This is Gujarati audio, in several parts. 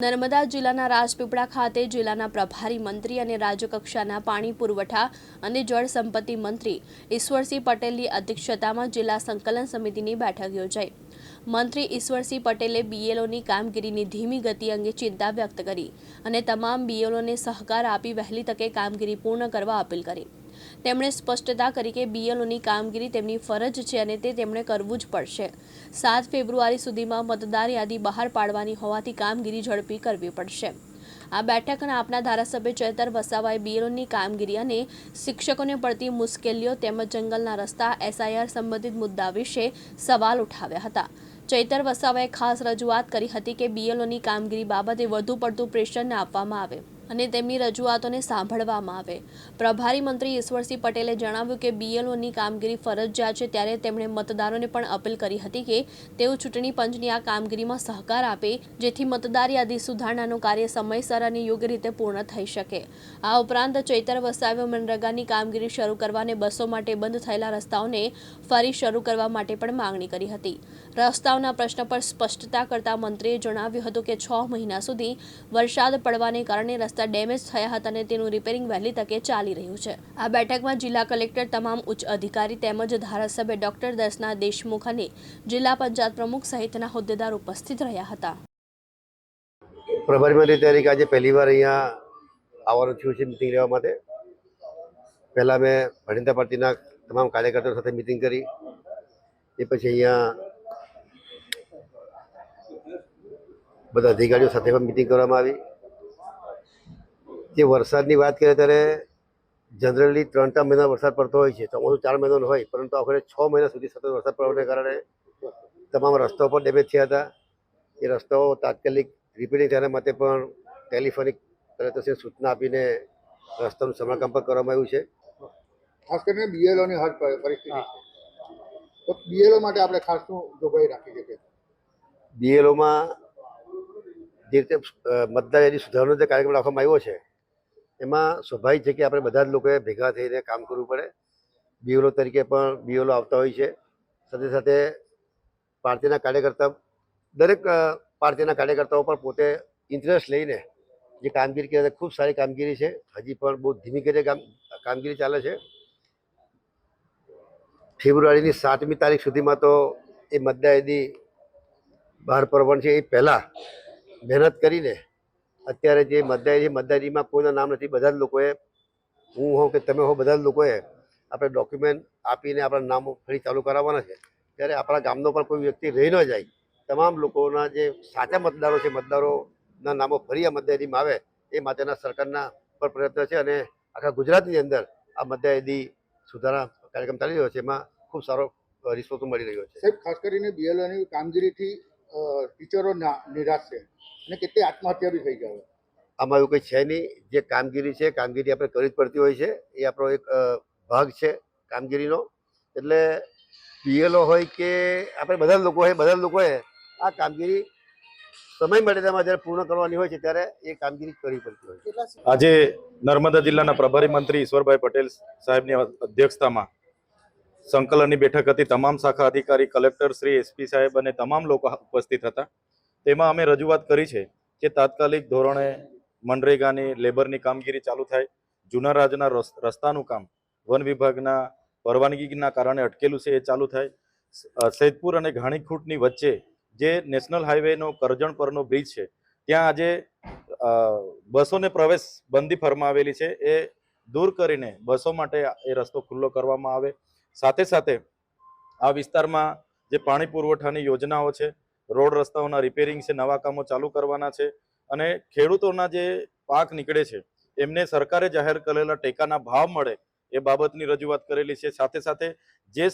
નર્મદા જિલ્લાના રાજપીપળા ખાતે જિલ્લાના પ્રભારી મંત્રી અને રાજ્યકક્ષાના પાણી પુરવઠા અને જળ સંપત્તિ મંત્રી ઈશ્વરસિંહ પટેલની અધ્યક્ષતામાં જિલ્લા સંકલન સમિતિની બેઠક યોજાઈ. મંત્રી ઈશ્વરસિંહ પટેલે બીએલઓની કામગીરીની ધીમી ગતિ અંગે ચિંતા વ્યક્ત કરી અને તમામ બીએલઓને સહકાર આપી વહેલી તકે કામગીરી પૂર્ણ કરવા અપીલ કરી. તેમણે સ્પષ્ટતા કરી કે બીએલઓની કામગીરી તેમની ફરજ છે અને તે તેમણે કરવું જ પડશે. સાત ફેબ્રુઆરી સુધીમાં મતદાર યાદી બહાર પાડવાની હોવાથી કામગીરી ઝડપી કરવી પડશે. આ બેઠકના આપના ધારાસભ્ય ચેતર વસાવાએ બીએલઓની કામગીરી અને શિક્ષકોને પડતી મુશ્કેલીઓ તેમજ જંગલના રસ્તા, એસઆઈઆર સંબંધિત મુદ્દા વિશે સવાલ ઉઠાવ્યા હતા. ચૈતર વસાવાએ ખાસ રજૂઆત કરી હતી કે બીએલઓની કામગીરી બાબતે વધુ પડતું પ્રેશર આપવામાં આવે. અને તેમની રજૂઆતોને સાંભળવામાં આવે. પ્રભારી મંત્રી ઈશ્વરસિંહ પટેલે જણાવ્યું કે બીએલઓની કામગીરી ફરજિયાત છે ત્યારે તેમણે મતદારોને પણ અપીલ કરી હતી કે તેઓ ચૂંટણી પંચની આ કામગીરીમાં સહકાર આપે, જેથી મતદાર યાદી સુધારણાનું કાર્ય સમયસર અને યોગ્ય રીતે પૂર્ણ થઈ શકે. આ ઉપરાંત ચૈતર વસાવ્યો મનરેગાની કામગીરી શરૂ કરવા અને બસો માટે બંધ થયેલા રસ્તાઓને ફરી શરૂ કરવા માટે પણ માંગણી કરી હતી. રસ્તાઓના પ્રશ્ન પર સ્પષ્ટતા કરતા મંત્રીએ જણાવ્યું હતું કે છ મહિના સુધી વરસાદ પડવાને કારણે રસ્તા ડેમેજ થયા હતા અને તેનું રિપેરિંગ વહેલી તકે ચાલી રહ્યું છે. આ બેઠકમાં જિલ્લા કલેક્ટર તમામ ઉચ્ચ અધિકારી તેમજ ધારાસભ્ય ડોક્ટર દર્શના દેશમુખ અને જિલ્લા પંચાયત પ્રમુખ સહિતના હોદ્દેદાર ઉપસ્થિત રહ્યા હતા. પ્રભારી તરીકે આજે પહેલી વાર અહીંયા આવવાનું થયું છે મિટિંગ લેવા માટે. પહેલાં મેં ભારતીય પાર્ટીના તમામ કાર્યકર્તાઓ સાથે મિટિંગ કરી. એ પછી અહીંયા બધા અધિકારીઓ સાથે પણ મિટિંગ કરવામાં આવી. જે વરસાદની વાત કરીએ ત્યારે જનરલી ત્રણ ચાર મહિના વરસાદ પડતો હોય છે ચોમાસું ચાર મહિનાનો હોય પરંતુ આખરે છ મહિના સુધી સતત વરસાદ પડવાને કારણે તમામ રસ્તાઓ પણ ડેમેજ થયા હતા. એ રસ્તાઓ તાત્કાલિક રિપેરિંગ તેના માટે પણ ટેલિફોનિક તરત જ સૂચના આપીને રસ્તાનું સમારકામ પણ કરવામાં આવ્યું છે. ખાસ કરીને બીએલઓની હાલ પરિસ્થિતિ તો બીએલઓ માટે આપણે ખાસ શું જોગવાઈ રાખી શકીએ? બીએલઓમાં જે રીતે મતદાર યાદી સુધારવાનો જે કાર્યક્રમ રાખવામાં આવ્યો છે એમાં સ્વાભાવિક છે કે આપણે બધા જ લોકોએ ભેગા થઈને કામ કરવું પડે. બીઓલો તરીકે પણ બીઓલો આવતા હોય છે. સાથે સાથે પાર્ટીના કાર્યકર્તા, દરેક પાર્ટીના કાર્યકર્તાઓ પણ પોતે ઇન્ટરેસ્ટ લઈને જે કામગીરી કરે ખૂબ સારી કામગીરી છે. હજી પણ બહુ ધીમી ગતિએ કામ, કામગીરી ચાલે છે. ફેબ્રુઆરીની સાતમી તારીખ સુધીમાં તો એ મતદાયદી બહાર પડવાની છે. એ પહેલાં મહેનત કરીને અત્યારે જે મતદારી છે, મતદારીમાં કોઈના નામ નથી, બધા જ લોકોએ, હું હોઉં કે તમે હો બધા જ લોકોએ આપણે ડોક્યુમેન્ટ આપીને આપણા નામો ફરી ચાલુ કરાવવાના છે. ત્યારે આપણા ગામનો પણ કોઈ વ્યક્તિ રહી ન જાય, તમામ લોકોના જે સાચા મતદારો છે, મતદારોના નામો ફરી આ મતદારીમાં આવે, એ માટેના સરકારના પર પ્રયત્ન છે અને આખા ગુજરાતની અંદર આ મતદારી સુધારા કાર્યક્રમ ચાલી રહ્યો છે, એમાં ખૂબ સારો રિસ્પોન્સ મળી રહ્યો છે. સાહેબ, ખાસ કરીને બીએલઓની કામગીરીથી ટીચરો નિરાશ છે. અને કેટલી આત્મહત્યા બી થઈ જાય આમાં એવું કંઈ છે નહીં. જે કામગીરી છે કામગીરી આપણે કરવી જ પડતી હોય છે. એ આપણો એક ભાગ છે કામગીરીનો. એટલે પીએલઓ હોય કે આપણે બધા લોકો હોય બધા લોકોએ આ કામગીરી સમય મર્યાદામાં જ્યારે પૂર્ણ કરવાની હોય છે ત્યારે એ કામગીરી કરવી પડતી હોય છે. આજે નર્મદા જિલ્લાના પ્રભારી મંત્રી ઈશ્વરભાઈ પટેલ સાહેબની અધ્યક્ષતામાં સંકલનની બેઠક હતી. તમામ શાખા અધિકારી, કલેક્ટર શ્રી, એસપી સાહેબ અને તમામ લોકો ઉપસ્થિત હતા. તેમાં અમે રજૂઆત કરી છે કે તાત્કાલિક ધોરણે મનરેગાની, લેબરની કામગીરી ચાલુ થાય. જૂના રાજના રસ- રસ્તાનું કામ વન વિભાગના પરવાનગીના કારણે અટકેલું છે એ ચાલુ થાય. સૈદપુર અને ઘાણીખૂંટની વચ્ચે જે નેશનલ હાઈવેનો કરજણ પરનો બ્રિજ છે, ત્યાં આજે બસોને પ્રવેશ બંધી ફરમાવેલી છે. એ દૂર કરીને બસો માટે એ રસ્તો ખુલ્લો કરવામાં આવે. સાથે સાથે આ વિસ્તારમાં જે પાણી પુરવઠાની યોજનાઓ છે, રોડ રસ્તાઓના રિપેરિંગ છે, નવા કામો ચાલુ કરવાના છે અને ખેડૂતોના જે પાક નીકળે છે, એમને સરકારે જાહેર કરેલા ટેકાના ભાવ મળે એ બાબતની રજૂઆત કરેલી છે. સાથે સાથે જે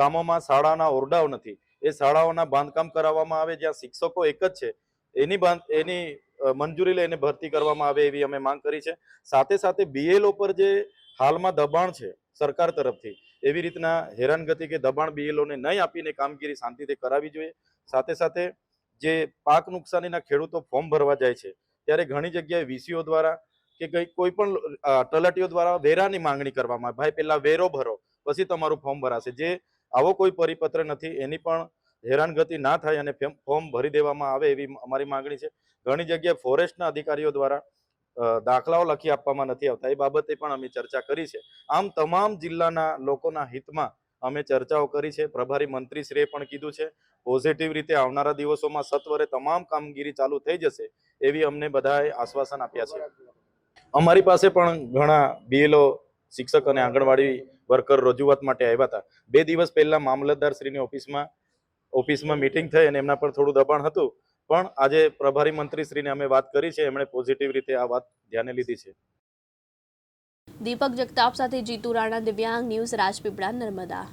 ગામોમાં શાળાના ઓરડાઓ નથી, એ શાળાઓના બાંધકામ કરાવવામાં આવે, જ્યાં શિક્ષકો એક જ છે, એની એની મંજૂરી લઈને ભરતી કરવામાં આવે એવી અમે માંગ કરી છે. સાથે સાથે બીએલઓ પર જે હાલમાં દબાણ છે સરકાર તરફથી એવી રીતના હેરાનગતિ કે દબાણ બીએલઓને નહીં આપીને કામગીરી શાંતિથી કરાવી જોઈએ. સાથે સાથે જે પાક નુકસાનીના ખેડૂતો ફોર્મ ભરવા જાય છે, ત્યારે ઘણી જગ્યાએ વીસીઓ દ્વારા કે કંઈ, કોઈ પણ તલાટીઓ દ્વારા વેરાની માંગણી કરવામાં ભાઈ પહેલાં વેરો ભરો, પછી તમારું ફોર્મ ભરાશે. જે આવો કોઈ પરિપત્ર નથી, એની પણ હેરાનગતિ ના થાય અને ફોર્મ ભરી દેવામાં આવે એવી અમારી માંગણી છે. ઘણી જગ્યાએ ફોરેસ્ટના અધિકારીઓ દ્વારા દાખલાઓ લખી આપવામાં નથી આવતા. એ બાબતે પણ અમે ચર્ચા કરી છે. આમ તમામ જિલ્લાના લોકોના હિતમાં અમે ચર્ચાઓ કરી છે. પ્રભારી મંત્રીશ્રીએ પણ કીધું છે, પોઝિટિવ રીતે આવનારા દિવસોમાં સત્વરે તમામ કામગીરી ચાલુ થઈ જશે. એવી અમને બધાએ આશ્વાસન આપ્યા છે. અમારી પાસે પણ ઘણા બીએલઓ, શિક્ષક અને આંગણવાડી વર્કર રજૂઆત માટે આવ્યા હતા. બે દિવસ પહેલા મામલતદાર શ્રીની ઓફિસમાં ઓફિસમાં મિટિંગ થઈ અને એમના પર થોડું દબાણ હતું. પણ આજે પ્રભારી મંત્રી શ્રીને અમે વાત કરી છે, એમણે પોઝિટિવ રીતે આ વાત ધ્યાને લીધી છે. દીપક જગતાપ સાથે જીતુ રાણા દિવ્યાંગ ન્યૂઝ રાજપીપળા નર્મદા.